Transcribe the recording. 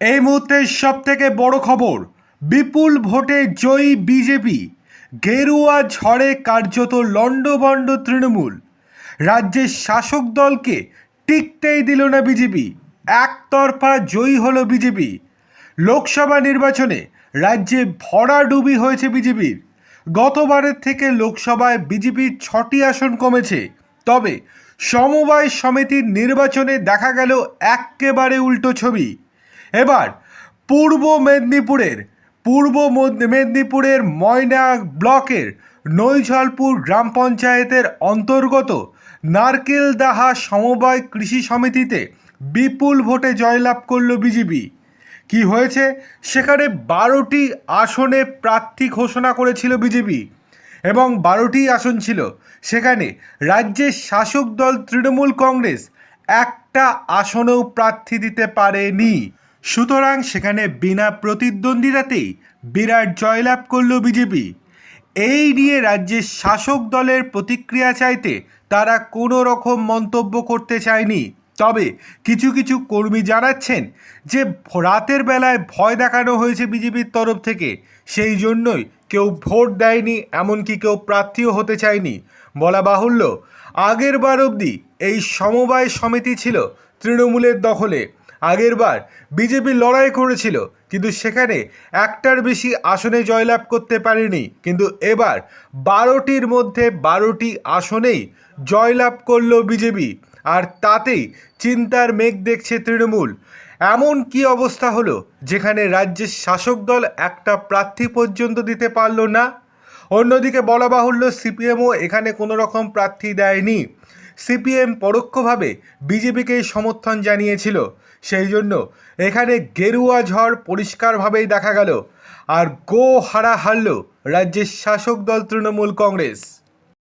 এই মুহূর্তে সব থেকে বড় খবর, বিপুল ভোটে জয়ী বিজেপি, গেরুয়া ঝড়ে কার্যত লণ্ডভণ্ড তৃণমূল। রাজ্যের শাসক দলকে টিকতেই দিল না বিজেপি, একতরফা জয়ী হলো বিজেপি। লোকসভা নির্বাচনে রাজ্যে ভরাডুবি হয়েছে বিজেপির। গতবারের থেকে লোকসভায় বিজেপির ছটি আসন কমেছে, তবে সমবায় সমিতির নির্বাচনে দেখা গেল এক্কেবারে উল্টো ছবি। এবার পূর্ব মেদিনীপুরের পূর্ব মেদিনীপুরের ময়না ব্লকের নৈঝলপুর গ্রাম পঞ্চায়েতের অন্তর্গত নারকেলদাহা সমবায় কৃষি সমিতিতে বিপুল ভোটে জয়লাভ করল বিজেপি। কি হয়েছে? সেখানে বারোটি আসনে প্রার্থী ঘোষণা করেছিল বিজেপি এবং বারোটি আসন ছিল। সেখানে রাজ্যের শাসক দল তৃণমূল কংগ্রেস একটা আসনেও প্রার্থী দিতে পারেনি। সুতরাং সেখানে বিনা প্রতিদ্বন্দ্বিতাতেই বিরাট জয়লাভ করল বিজেপি। এই নিয়ে রাজ্যের শাসক দলের প্রতিক্রিয়া চাইতে তারা কোনো রকম মন্তব্য করতে চায়নি। তবে কিছু কিছু কর্মী জানাচ্ছেন যে, রাতের বেলায় ভয় দেখানো হয়েছে বিজেপির তরফ থেকে। সেই জন্যই কেউ ভোট দেয়নি, এমনকি কেউ প্রার্থীও হতে চায়নি। বলা বাহুল্য, আগের বার অবধি এই সমবায় সমিতি ছিল তৃণমূলের দখলে। আগেরবার বিজেপি লড়াই করেছিল, কিন্তু সেখানে একটার বেশি আসনে জয়লাভ করতে পারেনি। কিন্তু এবার বারোটির মধ্যে বারোটি আসনেই জয়লাভ করল বিজেপি, আর তাতেই চিন্তার মেঘ দেখছে তৃণমূল। এমন কি অবস্থা হলো যেখানে রাজ্যের শাসক দল একটা প্রার্থী পর্যন্ত দিতে পারল না? অন্যদিকে বলা বাহুল্য সিপিএমও এখানে কোনো রকম প্রার্থী দেয়নি। সিপিএম পরোক্ষভাবে বিজেপিকে সমর্থন জানিয়েছিল। সেই জন্য এখানে গেরুয়া ঝড় পরিষ্কারভাবেই দেখা গেল। আর গো হারা হারল রাজ্যের শাসক দল তৃণমূল কংগ্রেস।